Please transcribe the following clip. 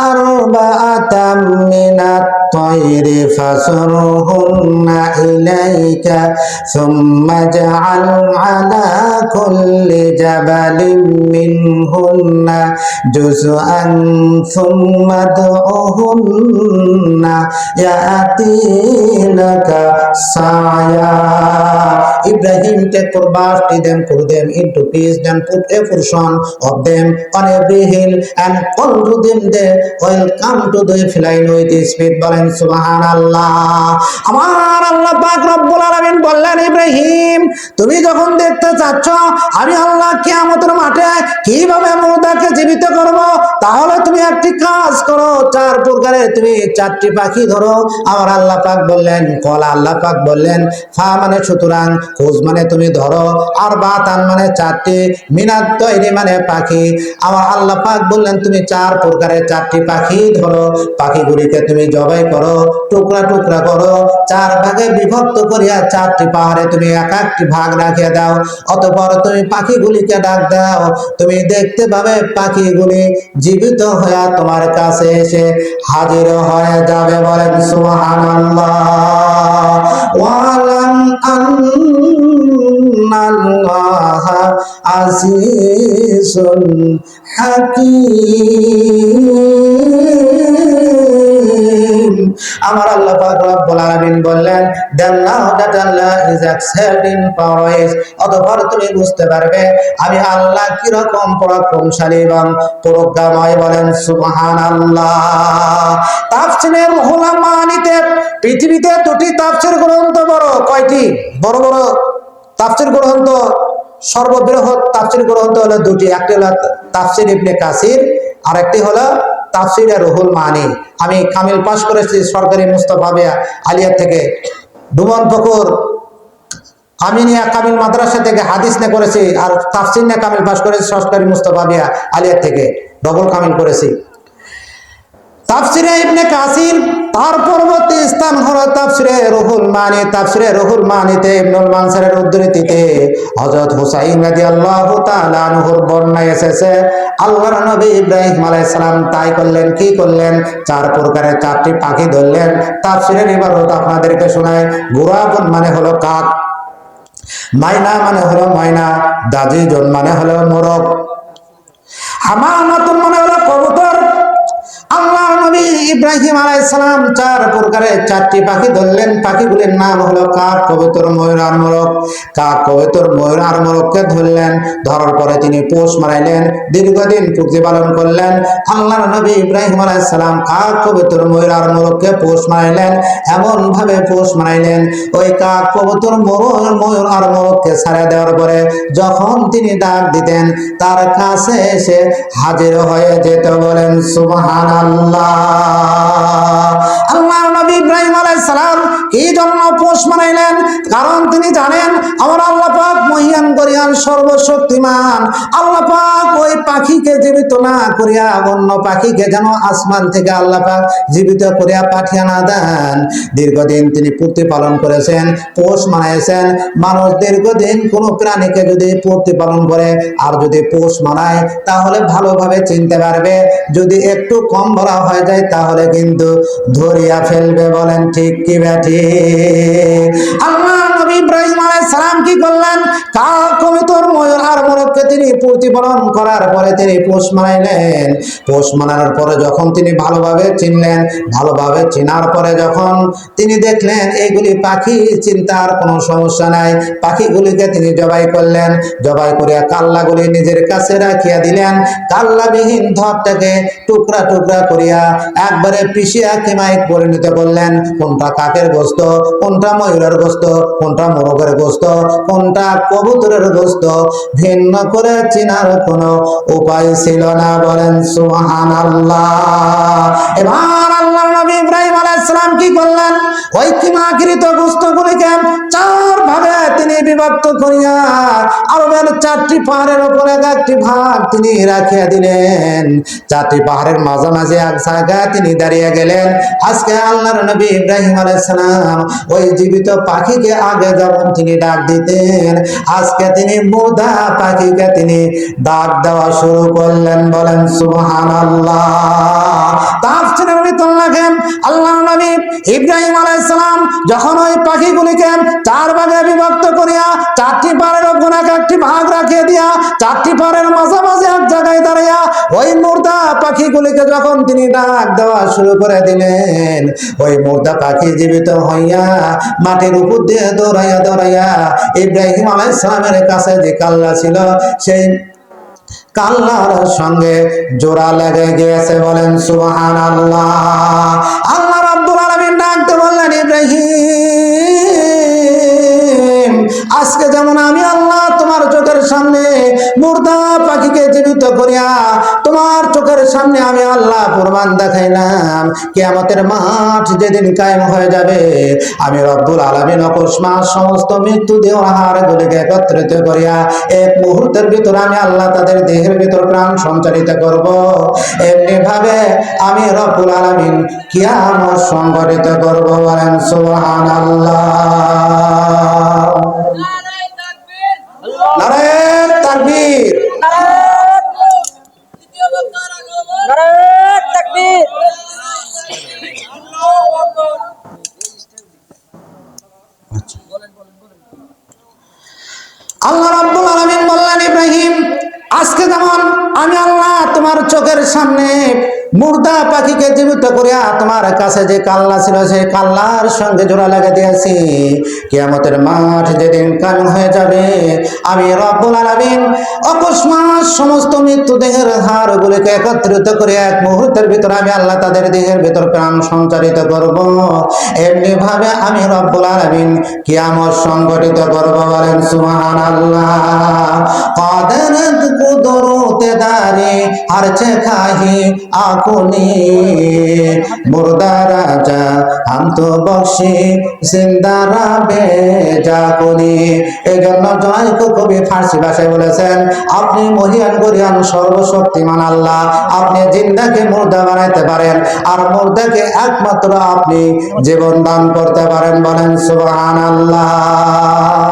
আর বা মিনাত الطير فصرهن إليك ثم اجعل على كل جبل منهن جزءا ثم ادعهن يأتينك سعيا Ibrahim take for basti them put them into peace then put a portion of them on every hill and call to them there will come to the flying with his Feet সুবাহান আল্লাহ আমার আল্লাহ পাক রব্বুল আলামিন বললেন, ইব্রাহিম, তুমি যখন দেখতে চাচ্ছ, আমি আল্লাহ কিয়ামতের মাঠে কীভাবে মুর্দাকে জীবিত করব? তাহলে তুমি একটি কাজ করো, চার প্রকারে তুমি চারটি পাখি ধরো। আমার আল্লাহ পাক বললেন, কলা আল্লাহ পাক বললেন, ফা মানে সুতরাং খোঁজ মানে তুমি ধরো, আর বাতান মানে চারটি, মিনাত তৈরি মানে পাখি। আমার আল্লাহ পাক বললেন, তুমি চার প্রকারের চারটি পাখি ধরো। পাখিগুলিকে তুমি জবাই করো, টুকরা টুকরা করো, চার ভাগে বিভক্ত করিয়া চারটি পাহাড়ে তুমি এক একটি ভাগ রাখিয়া দাও। অতপর তুমি পাখিগুলিকে ডাক দাও তুমি দেখতে পাবে পাখিগুলি জীবিত হয়ে তোমার কাছে এসে হাজির হয়ে যাবে বলেন সুবহানাল্লাহ। ওয়ালাম আন্নাল্লাহ আমার আল্লাহ পাক রব্বুল আলামিন বললেন দেন নাও দ্যাট আল্লাহ ইজ অতঃপর তুমি বুঝতে পারবে, আমি আল্লাহ কি রকম পরাক্রমশালী এবং প্রজ্ঞাময় বলেন, সুবহানাল্লাহ। তাফসীরের উলামানিতে পৃথিবীতে দুটি তাফসীর গ্রন্থ বড়, কয়টি? বড় বড় তাফসীর গ্রন্থ, সর্ববৃহৎ তাফসীর গ্রন্থ হলো দুটি। একটি হলো তাফসীর ইবনে কাসির আর একটি হলো তাফসিরে রুহুল মানি। আমি কামিল পাশ করেছি সরকারি মুস্তফা বিয়া আলিয়া থেকে। ডুমন পুকুর আমিনিয়া কামিল মাদ্রাসা থেকে হাদিস নে করেছি আর তাফসির নে কামিল পাশ করেছি সরকারি মুস্তফা বিয়া আলিয়া থেকে। ডবল কামিল করেছি। তাফসিরে ইবনে কাসির তার পরবর্তী স্থান হলো রুহুল মানি রুহুল মানিতে ইবনুল মানসারের উদ্ধৃতিতে হযরত হুসাইন তাআলা বর্ণনা এসেছে, আল্লাহর নবী ইব্রাহিম আলাইহিস সালাম তাই করলেন, কি করলেন? চার প্রকারের চারটি পাখি ধরলেন। তাফসিরের ইবারত আপনাদেরকে শোনায়, গুরাবন মানে হলো কাক, মাইনা মানে হলো ময়না দাজিজন মানে হলো মোরগ, হামামাতুন মানে হলো কবুতর। আল্লাহ নবী ইব্রাহিম আলাইসালাম চার প্রকারের চারটি পাখি ধরলেন। পাখিগুলির নাম হলো কাক, কবিতর, ময়ূর আর মোরগ। কাক, কবিতর, ময়ূর আর ধরলেন। ধরার পরে তিনি পোষ মারাইলেন দীর্ঘদিন প্রতিপালন করলেন। আল্লাহ নবী ইব্রাহিম আলাইসালাম কাক, কবিতর, ময়ূর আর মোরগকে পোষ মারাইলেন এমন ভাবে পোষ মারাইলেন ওই কাক, কবুতর ময়ূর ময়ূর আর মোরগকে ছাড়া দেওয়ার পরে যখন তিনি ডাক দিতেন, তার কাছে এসে হাজির হয়ে যেতে বলেন সুবহান আল্লাহ। নবী ইব্রাহিম আলাইহিস সালাম এই জন্য পোষ মানাইলেন। কারণ তিনি জানেন, আমার আল্লাহ পাক মহিয়ান করিয়ান সর্বশক্তিমান। আল্লাহ পাক ওই পাখিকে জীবিত না করিয়া অন্য পাখিকে যেন আসমান থেকে আল্লাহ পাক জীবিত করিয়া পাঠিয়ে না দেন। দীর্ঘদিন তিনি প্রতিপালন করেছেন, পোষ মানাইছেন। মানুষ দীর্ঘদিন কোনো প্রাণীকে যদি প্রতিপালন করে আর যদি পোষ মানায়, তাহলে ভালোভাবে চিনতে পারবে। যদি একটু কম ভরা হয়ে যায়, তাহলে কিন্তু ধরিয়া ফেলবে বলেন ঠিক কি ব্যাঠি আল্লাহ নবী ইব্রাহিম আলাইহিস সালাম কি করলেন? ময়ূর আর তিনি করার পরে তিনি পোষ মানাইলেন। পোষ মানানোর পরে যখন তিনি ভালোভাবে চিনলেন, ভালোভাবে পরে যখন তিনি দেখলেন এইগুলি পাখি, চিন্তার কোনো সমস্যা নাই। পাখিগুলিকে তিনি জবাই করলেন। জবাই করিয়া কাল্লাগুলি নিজের কাছে রাখিয়া দিলেন। কাল্লাবিহীন ধরটাকে টুকরা টুকরা করিয়া একবারে কেমাই পরিণত করলেন, কোনটা কাকের গোস্ত, কোনটা ময়ূরের গোস্ত কোনটা মোরগের গোস্ত, কোনটা কবুতরের গোস্ত, ভিন্ন করে চিনার কোনো উপায় ছিল না। বলেন সুহান আল্লাহ এবার আল্লাহ নবী ইব্রাহিম আলাইসালাম কি করলেন? ওই কিমাকৃত গোস্তগুলিকে চার ভাবে তিনি বিভক্ত করিয়া আরবের চারটি পাহাড়ের উপর এক একটি ভাগ তিনি রাখিয়া দিলেন। চারটি পাহাড়ের মাঝামাঝি এক জায়গায় তিনি দাঁড়িয়ে গেলেন। আজকে আল্লাহর নবী ইব্রাহিম আলাইসালাম ওই জীবিত পাখিকে আগে যখন তিনি ডাক দিতেন, আজকে তিনি মুদা পাখিকে তিনি ডাক দেওয়া শুরু করলেন। বলেন সুবহান আল্লাহ আল্লাহ নবী ইব্রাহিম আলাইসালাম যখন ওই পাখিগুলিকে চার ভাগে বিভক্ত করিয়া চারটি পাড়ের মাঝামাঝি এক জায়গায় দাঁড়িয়া ওই মুর্দা পাখিগুলিকে যখন তিনি ডাক দেওয়া শুরু করে দিলেন, ওই মুর্দা পাখি জীবিত হইয়া মাটির উপর দিয়ে দৌড়াইয়া দৌড়াইয়া ইব্রাহিম আলাইসালামের কাছে যে কাল্লা ছিল, সেই কাল্লার সঙ্গে জোড়া লেগে গিয়েছে বলেন সুবহান আল্লাহ আল্লাহ রাব্বুল আলামিন ডাকতে বললেন, ইব্রাহিম মুর্দা পাখিকে জীবিত করিয়া তোমার চোখের সামনে আমি আল্লাহ প্রমাণ দেখাইলাম। কিয়ামতের মাঠ যেদিন কায়েম হয়ে যাবে, আমি রব্বুল আলামিন অকস্মাৎ সমস্ত মৃত্যু, দেহ, আহার গুলিকে একত্রিত করিয়া এক মুহূর্তের ভিতর আমি আল্লাহ তাদের দেহের ভিতর প্রাণ সঞ্চারিত করব। এমনি ভাবে আমি রব্বুল আলামিন কিয়ামত সংগঠিত করব বলেন, সুবহানাল্লাহ। নারায়ে তোমার চোখের সামনে মুর্দা পাখিকে জীবিত করিয়া তোমার কাছে যে কাল্লা ছিল, সেই কাল্লার সঙ্গে জোড়া লাগা দিয়েছি। কিয়ামতের মাঠ যেদিন কায়ম হয়ে যাবে, আমি রব্বুল আলামিন অকস্মাৎ সমস্ত মৃত্যু দেহের হাড়গুলিকে একত্রিত করে এক মুহূর্তের ভিতর আমি আল্লাহ তাদের দেহের ভিতর প্রাণ সঞ্চারিত করব। এমনি ভাবে আমি রব্বুল আলামিন কিয়ামত সংগঠিত করব বলেন, সুবহানাল্লাহ। কাদের কুদরতে দারে আর চে খাহি মুর্দা রাজা তো বেজা কবি ফার্সি ভাষায় বলেছেন, আপনি মহিয়ান গরিয়ান সর্বশক্তিমান আল্লাহ, আপনি জিন্দাকে মুর্দা বানাইতে পারেন, আর মুর্দাকে একমাত্র আপনি জীবন দান করতে পারেন বলেন সুবহান আল্লাহ